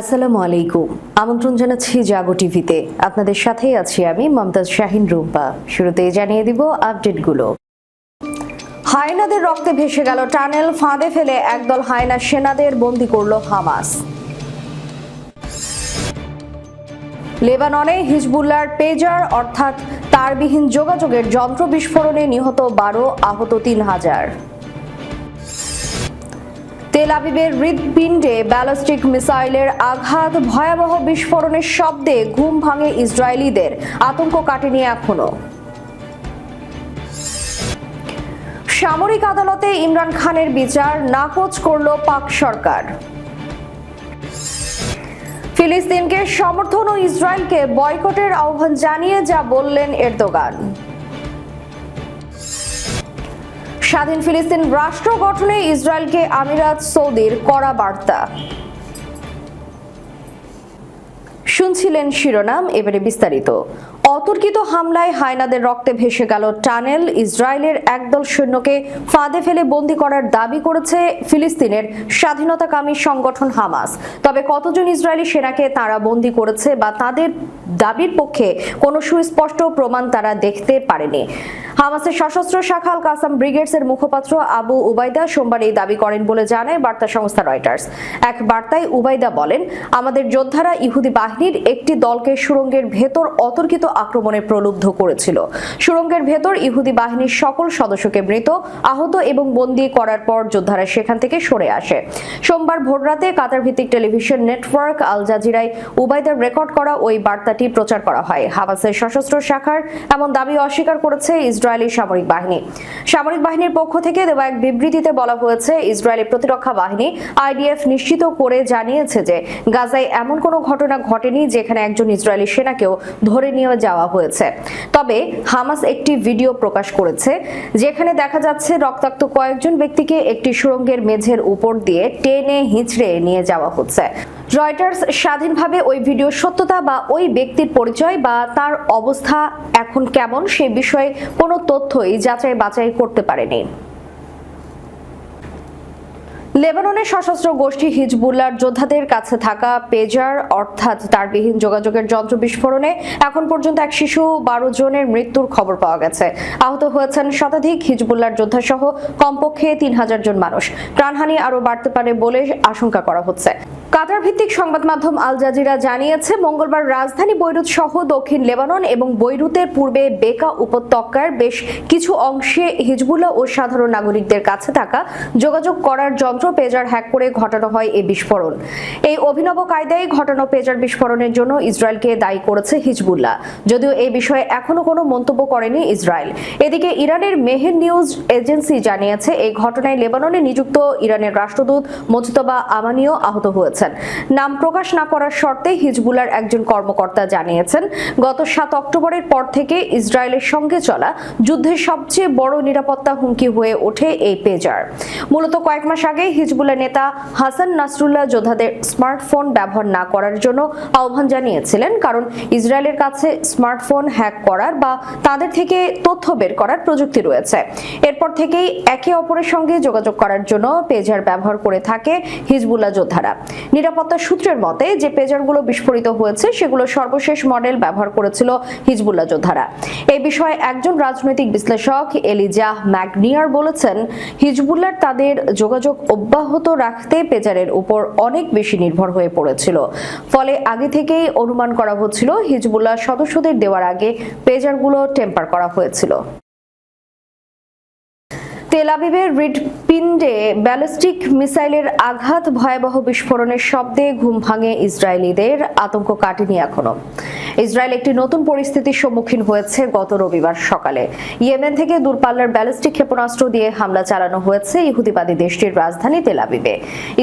আসসালামু আলাইকুম। আমন্ত্রণ জানাচ্ছি জাগো টিভিতে। আপনাদের সাথেই আছি আমি মমতাজ শাহিন রুম্পা শুরুতেই জানিয়ে দিব আপডেটগুলো। হায়নাদের রক্তে ভেসে গেল টানেল, ফাঁদে ফেলে একদল হায়না সেনাদের বন্দি করল হামাস। লেবাননে হিজবুল্লার পেজার, অর্থাৎ তারবিহীন যোগাযোগের যন্ত্র বিস্ফোরণে নিহত বারো, আহত তিন হাজার। তেল আবিবের হৃদপিণ্ডে ব্যালিস্টিক মিসাইলের আঘাত, ভয়াবহ বিস্ফোরণের শব্দে ঘুম ভাঙে ইসরায়েলিদের। আতঙ্ক কাটেনি এখনও। সামরিক আদালতে ইমরান খানের বিচার নাকচ করল পাক সরকার। ফিলিস্তিনকে সমর্থন ও ইসরায়েলকে বয়কটের আহ্বান জানিয়ে যা বললেন এরদোগান। স্বাধীন ফিলিস্তিন রাষ্ট্র গঠনে ইসরায়েলকে আমিরাত সৌদির কড়া বার্তা। শুনছিলেন শিরোনাম এবারে বিস্তারিত। অতর্কিত হামলায় হায়নাদের রক্তে ভেসে গেল টানেল। ইসরায়েলের একদল সৈন্যকে ফাঁদে ফেলে বন্দি করার দাবি করেছে ফিলিস্তিনের স্বাধীনতাকামী সংগঠন হামাস। তবে কতজন ইসরায়েলি সেনাকে তারা বন্দি করেছে বা তাদের দাবির পক্ষে কোনো সুস্পষ্ট প্রমাণ তারা দেখতে পারেনি। হামাসের সশস্ত্র শাখা আল কাসাম ব্রিগেডসের মুখপাত্র আবু উবাইদা সোমবার এই দাবি করেন বলে জানায় বার্তা সংস্থা রয়টার্স। এক বার্তায় উবাইদা বলেন, আমাদের যোদ্ধারা ইহুদি বাহিনীর একটি দলকে সুরঙ্গের ভেতর অতর্কিত আক্রমণে প্রলুব্ধ করেছিল। সুরঙ্গের ভেতর ইহুদি বাহিনীর সকল সদস্যকে মৃত, আহত এবং বন্দী করার পর যোদ্ধারা সেখান থেকে সরে আসে। সোমবার ভোররাতে কাতার ভিত্তিক টেলিভিশন নেটওয়ার্ক আল জাজিরায় উবাইদার রেকর্ড করা ওই বার্তাটি প্রচার করা হয়। হামাসের সশস্ত্র শাখার এমন দাবি অস্বীকার করেছে ইসরায়েলি সামরিক বাহিনী। সামরিক বাহিনীর পক্ষ থেকে দেওয়া এক বিবৃতিতে বলা হয়েছে, ইসরায়েলি প্রতিরক্ষা বাহিনী আইডিএফ নিশ্চিত করে জানিয়েছে যে, গাজায় এমন কোনো ঘটনা ঘটেনি যেখানে একজন ইসরায়েলি সেনাকেও ধরে নিয়ে যাওয়া হয়েছে। তবে হামাস একটি ভিডিও প্রকাশ করেছে, যেখানে দেখা যাচ্ছে রক্তাক্ত কয়েকজন ব্যক্তিকে একটি সুরঙ্গের মেঝের উপর দিয়ে টেনে হিঁচড়ে নিয়ে যাওয়া হচ্ছে। রয়টার্স স্বাধীনভাবে ওই ভিডিও সত্যতা বা ওই ব্যক্তির পরিচয় বা তার অবস্থা এখন কেমন, সে বিষয়ে কোনো তথ্যই যাচাই বাছাই করতে পারেনি। লেবাননের সশস্ত্র গোষ্ঠী হিজবুল্লার যোদ্ধাদের কাছে থাকা পেজার, অর্থাৎ তারবিহীন যোগাযোগের যন্ত্র বিস্ফোরণে এখন পর্যন্ত এক শিশু বারো জনের মৃত্যুর খবর পাওয়া গেছে। আহত হয়েছেন শতাধিক হিজবুল্লার যোদ্ধা সহ কমপক্ষে তিন হাজার জন মানুষ। প্রাণহানি আরও বাড়তে পারে বলে আশঙ্কা করা হচ্ছে। কাতার ভিত্তিক সংবাদ মাধ্যম আল জাজিরা জানিয়েছে, মঙ্গলবার রাজধানী বৈরুত সহ দক্ষিণ লেবানন এবং বৈরুতের পূর্বে বেকা উপত্যকার বেশ কিছু অংশে হিজবুল্লাহ ও সাধারণ নাগরিকদের কাছে থাকা যোগাযোগ করার যন্ত্র পেজার হ্যাক করে ঘটানো হয় এই বিস্ফোরণ। এই অভিনব কায়দায় ঘটানো পেজার বিস্ফোরণের জন্য ইসরায়েলকে দায়ী করেছে হিজবুল্লাহ। যদিও এই বিষয়ে এখনও কোনো মন্তব্য করেনি ইসরায়েল। এদিকে ইরানের মেহের নিউজ এজেন্সি জানিয়েছে, এই ঘটনায় লেবাননে নিযুক্ত ইরানের রাষ্ট্রদূত মোজতবা আমানিও আহত হয়েছেন। নাম প্রকাশ না করার শর্তে হিজবুলার একজন কর্মকর্তা জানিয়েছেন, গত সাত অক্টোবরের পর থেকে ইসরায়েলের সঙ্গে চলা যুদ্ধের সবচেয়ে বড় নিরাপত্তা হুমকি হয়ে ওঠে এই পেজার। মূলত কয়েক মাস আগে হিজবুল্লাহ নেতা হাসান নাসরুল্লাহ যোদ্ধাদের স্মার্টফোন ব্যবহার না করার জন্য আহ্বান জানিয়েছিলেন, কারণ ইসরায়েলের কাছে স্মার্টফোন হ্যাক করার বা তাদের থেকে তথ্য বের করার প্রযুক্তি রয়েছে। এরপর থেকেই একে অপরের সঙ্গে যোগাযোগ করার জন্য পেজার ব্যবহার করে থাকে হিজবুল্লাহ যোদ্ধারা। নিরাপত্তা সূত্রের মতে, যে পেজারগুলো বিস্ফোরিত হয়েছে, সেগুলো সর্বশেষ মডেল ব্যবহার করেছিল হিজবুল্লাহ যোদ্ধারা। এই বিষয়ে একজন রাজনৈতিক বিশ্লেষক এলিজা ম্যাগনিয়ার বলেছেন, হিজবুল্লাহ তাদের যোগাযোগ অব্যাহত রাখতে পেজারের উপর অনেক বেশি নির্ভর হয়ে পড়েছিল। ফলে আগে থেকেই অনুমান করা হচ্ছিল, হিজবুল্লাহ সদস্যদের দেওয়ার আগে পেজারগুলো টেম্পার করা হয়েছিল। তেল আবিবের হৃদপিণ্ডে ব্যালিস্টিক মিসাইলের আঘাত, ভয়াবহ বিস্ফোরণের শব্দে ঘুম ভাঙে ইসরায়েলিদের, আতঙ্ক কাটেনি এখনও। ইসরায়েল একটি নতুন পরিস্থিতির সম্মুখীন হয়েছে গত রবিবার সকালে। ইয়েমেন থেকে দূরপাল্লার ব্যালিস্টিক ক্ষেপণাস্ত্র দিয়ে হামলা চালানো হয়েছে ইহুদিবাদী দেশটির রাজধানী তেল আবিবে।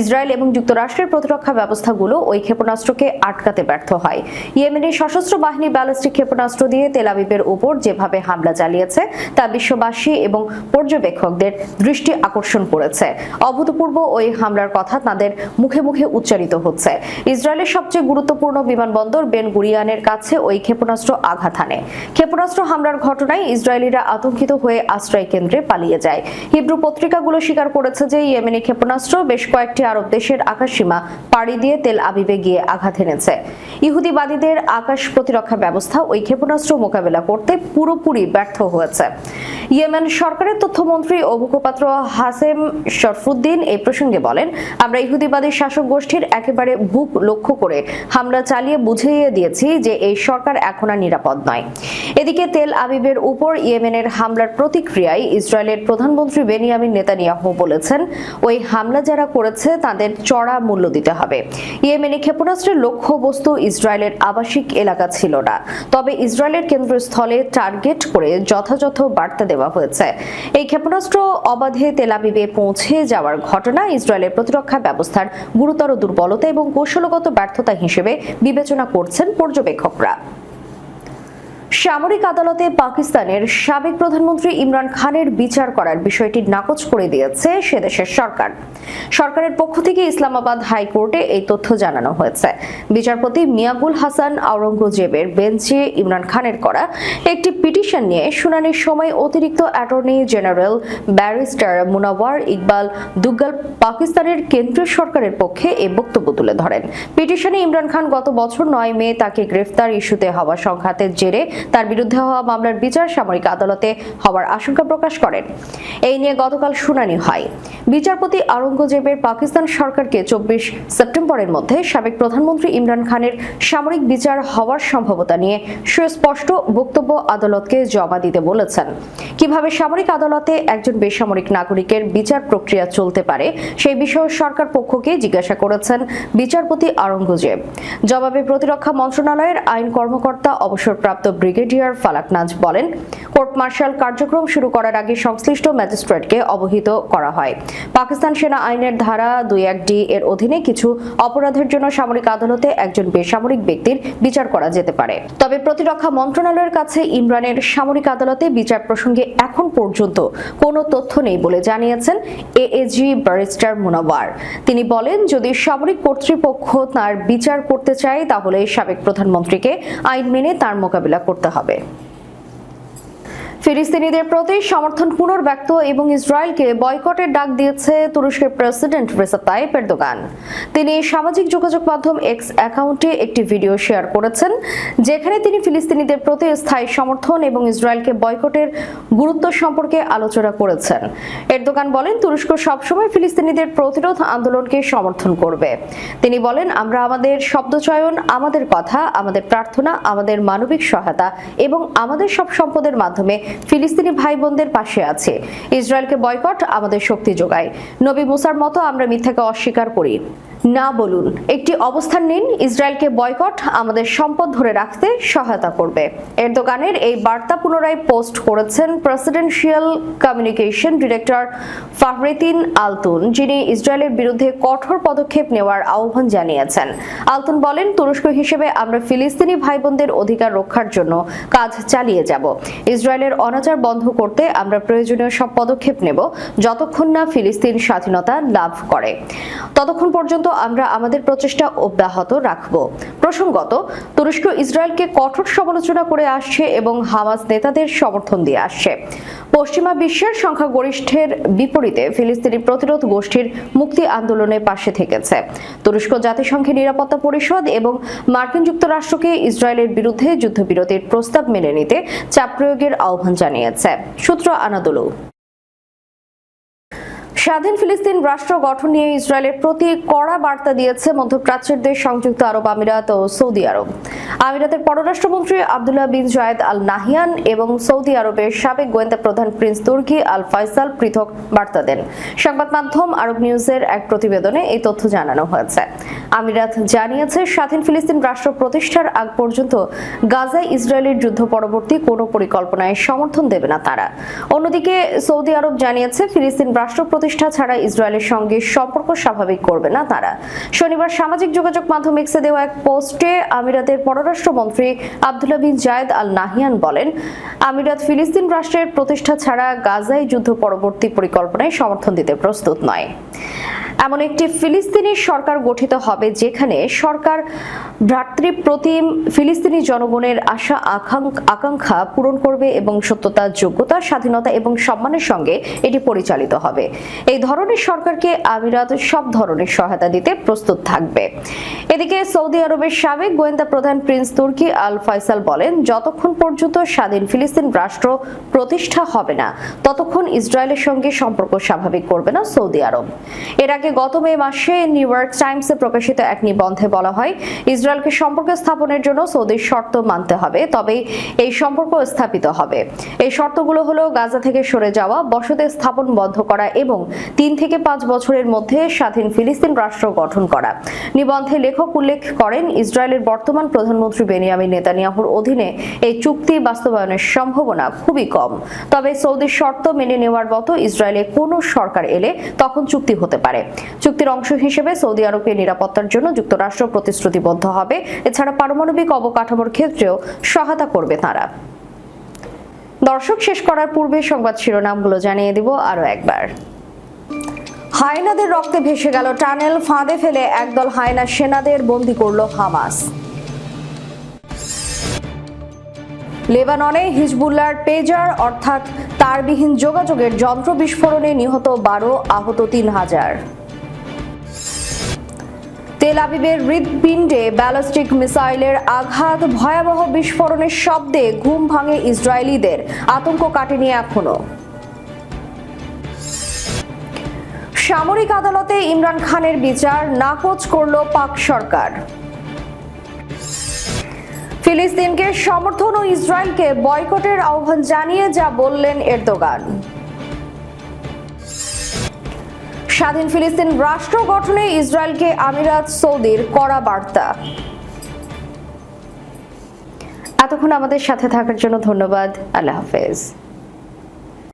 ইসরায়েল এবং যুক্তরাষ্ট্রের প্রতিরক্ষা ব্যবস্থাগুলো ওই ক্ষেপণাস্ত্রকে আটকাতে ব্যর্থ হয়। ইয়েমেনের সশস্ত্র বাহিনী ব্যালিস্টিক ক্ষেপণাস্ত্র দিয়ে তেল আবিবের উপর যেভাবে হামলা চালিয়েছে, তা বিশ্ববাসী এবং পর্যবেক্ষকদের দৃষ্টি আকর্ষণ করেছে। অভূতপূর্ব ওই হামলার কথা তাদের মুখে মুখে উচ্চারিত হচ্ছে। ইসরায়েলের সবচেয়ে গুরুত্বপূর্ণ বিমানবন্দর বেন গুরিয়ানের কাছে কাছে ওই ক্ষেপণাস্ত্র আঘাত হানে। ক্ষেপণাস্ত্র হামলার ঘটনায় ইসরায়েলিরা আতঙ্কিত হয়ে আশ্রয় কেন্দ্রে পালিয়ে যায়। হিব্রু পত্রিকাগুলো স্বীকার করেছে যে ইয়েমেনি ক্ষেপণাস্ত্র বেশ কয়েকটি আরব দেশের আকাশসীমা পাড়ি দিয়ে তেল আবিবে গিয়ে আঘাত এনেছে। ইহুদিবাদীদের আকাশ প্রতিরক্ষা ব্যবস্থা ওই ক্ষেপণাস্ত্র মোকাবেলা করতে পুরোপুরি ব্যর্থ হয়েছে। ইয়েমেন সরকারের তথ্যমন্ত্রী ও মুখপাত্র হাসেম শরফুদ্দিন এই প্রসঙ্গে বলেন, আমরা ইহুদিবাদী শাসক গোষ্ঠীর একেবারে বুক লক্ষ্য করে হামলা চালিয়ে বুঝিয়ে দিয়েছি যে এই সরকার এখন আর নিরাপদ নয়। এদিকে তেল আবিবের উপর ইয়েমেনের হামলার প্রতিক্রিয়ায় ইসরায়েলের প্রধানমন্ত্রী বেনিয়ামিন নেতানিয়াহু বলেছেন, ওই হামলা যারা করেছে তাদের চড়া মূল্য দিতে হবে। ইয়েমেনে ক্ষেপণাস্ত্রের লক্ষ্যবস্তু ইসরায়েলের আবাসিক এলাকা ছিল না। তবে ইসরায়েলের কেন্দ্রস্থলে টার্গেট করে যথাযথ বার্তা দেওয়া হয়েছে। এই ক্ষেপণাস্ত্র অবাধে তেলাবিবে পৌঁছে যাওয়ার ঘটনা ইসরায়েলের প্রতিরক্ষা ব্যবস্থার গুরুতর দুর্বলতা এবং কৌশলগত ব্যর্থতা হিসেবে বিবেচনা করছেন wrap. সামরিক আদালতে পাকিস্তানের সাবেক প্রধানমন্ত্রী ইমরান খানের বিচার করার বিষয়টি নাকচ করে দিয়েছে সে দেশের সরকার। সরকারের পক্ষ থেকে ইসলামাবাদ হাইকোর্টে এই তথ্য জানানো হয়েছে। বিচারপতি মিয়াগুল হাসান আওরঙ্গজেবের বেঞ্চে ইমরান খানের করা একটি পিটিশন নিয়ে শুনানির সময় অতিরিক্ত attorney general barrister Munawar Iqbal Duggal পাকিস্তানের কেন্দ্রীয় সরকারের পক্ষে এই বক্তব্য তুলে ধরেন। পিটিশনে ইমরান খান গত বছর নয় মে তাকে গ্রেফতার ইস্যুতে হওয়া সংঘাতের জেরে তার বিরুদ্ধে হওয়া মামলার বিচার সামরিক আদালতে হওয়ার আশঙ্কা প্রকাশ করেন। এই নিয়ে গতকাল শুনানি হয়। বিচারপতি আওরঙ্গজেবের পাকিস্তান সরকারকে চব্বিশ সেপ্টেম্বরের মধ্যে সাবেক প্রধানমন্ত্রী ইমরান খানের সামরিক বিচার হওয়ার সম্ভাবনা নিয়ে সুস্পষ্ট বক্তব্য আদালতকে জমা দিতে বলেছেন। কীভাবে সামরিক আদালতে একজন বেসামরিক নাগরিকের বিচার প্রক্রিয়া চলতে পারে, সেই বিষয়ে সরকার পক্ষকে জিজ্ঞাসা করেছেন বিচারপতি আওরঙ্গজেব। জবাবে প্রতিরক্ষা মন্ত্রণালয়ের আইন কর্মকর্তা অবসরপ্রাপ্ত ব্রিগেডিয়ার ফালাকনাজ বলেন, কোর্ট মার্শাল কার্যক্রম শুরু করার আগে সংশ্লিষ্ট ম্যাজিস্ট্রেটকে অবহিত করা হয়। পাকিস্তান সেনা আইনের ধারা দুই এক ডি এর অধীনে কিছু অপরাধের জন্য সামরিক আদালতে একজন বেসামরিক ব্যক্তির বিচার করা যেতে পারে। তবে প্রতিরক্ষা মন্ত্রণালয়ের কাছে ইমরানের সামরিক আদালতে বিচার প্রসঙ্গে এখন পর্যন্ত কোনো তথ্য নেই বলে জানিয়েছেন এ এএজি ব্যারিস্টার মুনাওয়ার। তিনি বলেন, যদি সামরিক কর্তৃপক্ষ তার বিচার করতে চায়, তাহলে সাবেক প্রধানমন্ত্রীকে আইন মেনে তার মোকাবিলা করতে হবে। ফিলিস্তিনিদের প্রতি সমর্থন পুনর্ব্যক্ত এবং ইসরায়েলকে বয়কটের ডাক দিয়েছে তুরস্কের প্রেসিডেন্ট রেসেপ তাইপ এরদোগান। তিনি সামাজিক যোগাযোগ মাধ্যম এক্স অ্যাকাউন্টে একটি ভিডিও শেয়ার করেছেন, যেখানে তিনি ফিলিস্তিনিদের প্রতি স্থায়ী সমর্থন এবং ইসরায়েলকে বয়কটের গুরুত্ব সম্পর্কে আলোচনা করেছেন। এরদোগান বলেন, তুরস্ক সবসময় ফিলিস্তিনিদের প্রতিরোধ আন্দোলনকে সমর্থন করবে। তিনি বলেন, আমরা আমাদের শব্দচয়ন আমাদের কথা, আমাদের প্রার্থনা, আমাদের মানবিক সহায়তা এবং আমাদের সব সম্পদের মাধ্যমে ফিলিস্তিনি ভাই বোনদের পাশে আছে। ইসরায়েলকে বয়কট, আমাদের শক্তি যোগায়। নবী মুসার মতো আমরা মিথ্যাকে অস্বীকার করি। না বলুন। একটি অবস্থান নিন, ইসরায়েলকে বয়কট, আমাদের সম্পদ ধরে রাখতে সহায়তা করবে। এরদোগানের এই বার্তা পুনরায় পোস্ট করেছেন presidential communication director Fahrettin Altun, যিনি ইসরায়েলের বিরুদ্ধে কঠোর পদক্ষেপ নেওয়ার আহ্বান জানিয়েছেন। আলতুন বলেন, তুরস্ক হিসেবে আমরা ফিলিস্তিনি ভাই বোনদের অধিকার রক্ষার জন্য কাজ চালিয়ে যাব। ইসরায়েলের অনাচার বন্ধ করতে আমরা প্রয়োজনীয় সব পদক্ষেপ নেব, যতক্ষণ না ফিলিস্তিন স্বাধীনতা লাভ করে। ততক্ষণ পর্যন্ত আমরা আমাদের প্রচেষ্টা অব্যাহত রাখব। প্রসঙ্গত, তুরস্ক ইসরায়েলকে কঠোর সমালোচনা করে আসছে এবং হামাস নেতাদের সমর্থন দিয়ে আসছে। পশ্চিমা বিশ্বের সংখ্যাগরিষ্ঠের বিপরীতে ফিলিস্তিনি প্রতিরোধ গোষ্ঠীর মুক্তি আন্দোলনের পাশে থেকেছে। তুরস্ক জাতিসংঘের নিরাপত্তা পরিষদ এবং মার্কিন যুক্তরাষ্ট্রকে ইসরায়েলের বিরুদ্ধে যুদ্ধবিরতির প্রস্তাব মেনে নিতে চাপ প্রয়োগের আহ্বান জানিয়েছে। সূত্র আনাদুলু। স্বাধীন ফিলিস্তিন রাষ্ট্র গঠন নিয়ে ইসরায়েলের প্রতি কড়া বার্তা দিয়েছে মধ্যপ্রাচ্যের দেশ সংযুক্ত আরব আমিরাত ও সৌদি আরব। আমিরাতের পররাষ্ট্রমন্ত্রী আবদুল্লাহ বিন জায়েদ আল নাহিয়ান এবং সৌদি আরবের সাবেক গোয়েন্দা প্রধান প্রিন্স তুর্কি আল ফয়সাল পৃথক বার্তা দেন। সংবাদ মাধ্যম আরব নিউজের এক প্রতিবেদনে এই তথ্য জানানো হয়েছে। আমিরাত জানিয়েছে, স্বাধীন ফিলিস্তিন রাষ্ট্র প্রতিষ্ঠার আগ পর্যন্ত গাজায় ইসরায়েলের যুদ্ধ পরবর্তী কোনো পরিকল্পনায় সমর্থন দেবে না তারা। অন্যদিকে সৌদি আরব জানিয়েছে, ফিলিস্তিন রাষ্ট্র প্রতিষ্ঠা ছাড়া ইসরায়েলের সঙ্গে সম্পর্ক স্বাভাবিক করবে না তারা। শনিবার সামাজিক যোগাযোগ মাধ্যম এক্সে দেওয়া এক পোস্টে আমিরাতের পররাষ্ট্রমন্ত্রী আবদুল্লা বিন জায়েদ আল নাহিয়ান বলেন, আমিরাত ফিলিস্তিন রাষ্ট্রের প্রতিষ্ঠা ছাড়া গাজায় যুদ্ধ পরবর্তী পরিকল্পনায় সমর্থন দিতে প্রস্তুত নয়। এমন একটি ফিলিস্তিনি সরকার গঠিত হবে যেখানে সরকার ভ্রাতৃপ্রতিম ফিলিস্তিনি জনগণের আশা আকাঙ্ক্ষা পূরণ করবে এবং সত্যতা, যোগ্যতা, স্বাধীনতা এবং সম্মানের সঙ্গে এটি পরিচালিত হবে। এই ধরনের সরকারকে আমিরাত সব ধরনের সহায়তা দিতে প্রস্তুত থাকবে। এদিকে সৌদি আরবের সাবেক গোয়েন্দা প্রধান প্রিন্স তুর্কি আল ফয়সাল বলেন, যতক্ষণ পর্যন্ত স্বাধীন ফিলিস্তিন রাষ্ট্র প্রতিষ্ঠা হবে না, ততক্ষণ ইসরায়েলের সঙ্গে সম্পর্ক স্বাভাবিক করবে না সৌদি আরব। এর আগে গত মে মাসে নিউ ইয়র্ক টাইমসে প্রকাশিত এক নিবন্ধে বলা হয়, ইসরায়েলকে সম্পর্ক স্থাপনের জন্য সৌদির শর্ত মানতে হবে, তবে এই সম্পর্ক স্থাপিত হবে। এই শর্তগুলো হলো গাজা থেকে সরে যাওয়া, বসতি স্থাপন বন্ধ করা এবং তিন থেকে পাঁচ বছরের মধ্যে স্বাধীন ফিলিস্তিন রাষ্ট্র গঠন করা। নিবন্ধে লেখক উল্লেখ করেন, ইসরায়েলের বর্তমান প্রধানমন্ত্রী বেনিয়ামিন নেতানিয়াহুর অধীনে এই চুক্তি বাস্তবায়নের সম্ভাবনা খুবই কম। তবে সৌদির শর্ত মেনে নেওয়ার মতো ইসরায়েলে কোনো সরকার এলে তখন চুক্তি হতে পারে। চুক্তির অংশ হিসেবে সৌদি আরবকে নিরাপত্তার জন্য যুক্তরাষ্ট্র প্রতিশ্রুতিবদ্ধ হবে। এছাড়া পারমাণবিক অবকাঠামোর ক্ষেত্রেও সহায়তা করবে তারা। দর্শক, শেষ করার পূর্বে সংবাদ শিরোনামগুলো জানিয়ে দিব আরও একবার। হায়নাদের রক্তে ভেসে গেল টানেল, ফাঁদে ফেলে একদল হায়না সেনাদের বন্দি করল হামাস। লেবাননে হিজবুল্লার পেজার, অর্থাৎ তারবিহীন যোগাযোগের যন্ত্র বিস্ফোরণে নিহত বারো, আহত তিন হাজার। তেল আবিবের হৃদপিণ্ডে ব্যালিস্টিক মিসাইলের আঘাত, ভয়াবহ বিস্ফোরণের শব্দে ঘুম ভাঙে ইসরায়েলিদের। আতঙ্ক কাটেনি এখনও। সামরিক আদালতে ইমরান খানের বিচার, নাকচ করল পাক সরকার। ফিলিস্তিনকে সমর্থন ও ইসরায়েলকে বয়কটের আহ্বান জানিয়ে যা বললেন এরদোগান। স্বাধীন ফিলিস্তিন রাষ্ট্র গঠনে ইসরায়েলকে আমিরাত সৌদির কড়া বার্তা। এতক্ষণ আমাদের সাথে থাকার জন্য ধন্যবাদ। আল্লাহ হাফেজ।